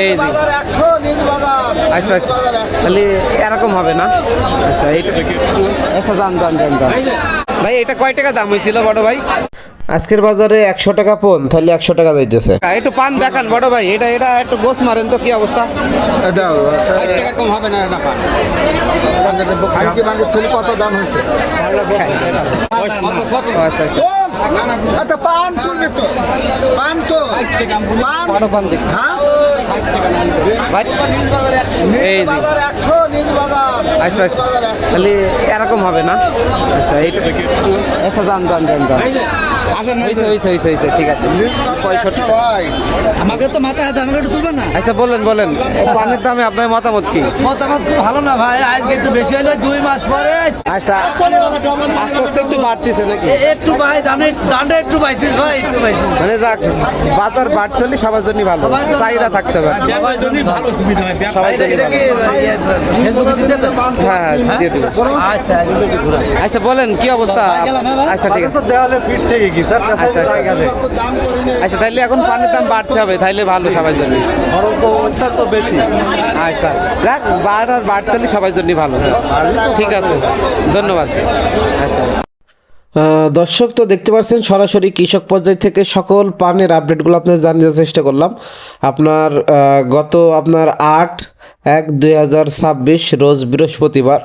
এই বাজার আচ্ছা আচ্ছা। তাহলে এরকম হবে না? আচ্ছা এইটা আচ্ছা যান যান যান যান। ভাই এটা কয় টাকা দাম হয়েছিল বড় ভাই? আজকের বাজারে একশো টাকা পন তাহলে একশো টাকা যাইতেছে। একটু পান দেখান বড় ভাই এটা এটা একটু গোস মারেন তো কি অবস্থা? দাও এরকম হবে না এটা পান। কত দাম হয়েছে? আচ্ছা আচ্ছা। আচ্ছা পান তো পান তো। পান পান দেখছি। হ্যাঁ? ভাই এই যে। আচ্ছা আচ্ছা তাহলে এরকম হবে না? আচ্ছা এইটা আচ্ছা যান যান যান যান। হয়েছে হয়েছে হয়েছে হয়েছে ঠিক আছে। একশো ভাই আমাকে তো মাথায় হাতে আমাকে একটু তুলবে না? আচ্ছা বলেন বলেন। পানের দামে আপনার মতামত কি? মতামত খুব ভালো না ভাই আজকে একটু বেশি হলে দুই মাস পরে। আচ্ছা। আস্তে আস্তে বাড়তিছে নাকি? একটু ভাই দানে দানটা একটু পাইছিস ভাই একটু পাইছিস। মানে যাক বাজার বাড়তে হলে সবার জন্য ভালো চাহিদা থাকতে হবে সবার জন্যই ভালো সুবিধা হয় সবাই এটা জন্যই এটা কি ফেসবুকে দিতে দেন? হ্যাঁ হ্যাঁ দিয়ে দেবো। আচ্ছা। আচ্ছা বলেন কি অবস্থা? গেলাম, হ্যাঁ? আচ্ছা ঠিক আছে। দেওয়ালে ফিট থেকে আর কাছে আচ্ছা, আচ্ছা। আচ্ছা তাহলে এখন পানির দাম বাড়তে হবে তাইলে ভালো সবার জন্য তো বেশি। আচ্ছা যাক বাড়ার বাড়তে হলে সবার জন্য ভালো। ঠিক আছে ধন্যবাদ। আচ্ছা। দর্শক তো দেখতে পাচ্ছেন সরাসরি কৃষক পর্যায় থেকে সকল পানের আপডেটগুলো আপনার জানার চেষ্টা করলাম। আপনার গত আপনার আট এক দুই হাজার ছাব্বিশ, রোজ বৃহস্পতিবার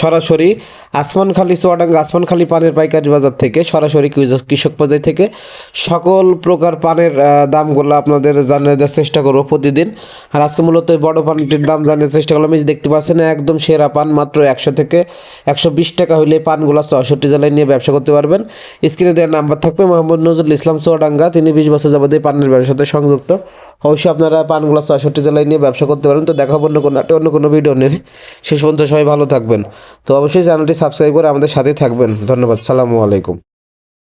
সরাসরি আসমানখালি চুয়াডাঙ্গা আসমানখালি পানের পাইকারি বাজার থেকে, সরাসরি কৃষক- পর্যায় থেকে সকল প্রকার পানের দামগুলো আপনাদের জানিয়ে দেওয়ার চেষ্টা করব প্রতিদিন। আর আজকে মূলত বড় পানটির দাম জানার চেষ্টা করলাম। এই দেখতে পাচ্ছেন, একদম সেরা পান, মাত্র একশো থেকে একশো বিশ টাকা হইলে পানগুলো চৌষট্টি জেলায় নিয়ে ব্যবসা করতে পারবেন। স্ক্রিনে দেওয়ার নাম্বার থাকবে, মোহাম্মদ নজরুল ইসলাম চুয়াডাঙ্গা তিনি বিশ বছর যাবত এই পানের ব্যবসার সাথে সংযুক্ত। অবশ্যই আপনারা পানগুলো চৌষট্টি জেলায় নিয়ে ব্যবসা করতে পারেন তো দেখা অন্য কোনো অন্য কোনো ভিডিও নেই শেষ পর্যন্ত সবাই ভালো থাকবেন। তো অবশ্যই চ্যানেলটি সাবস্ক্রাইব করে আমাদের সাথে থাকবেন। ধন্যবাদ। সালামু আলাইকুম।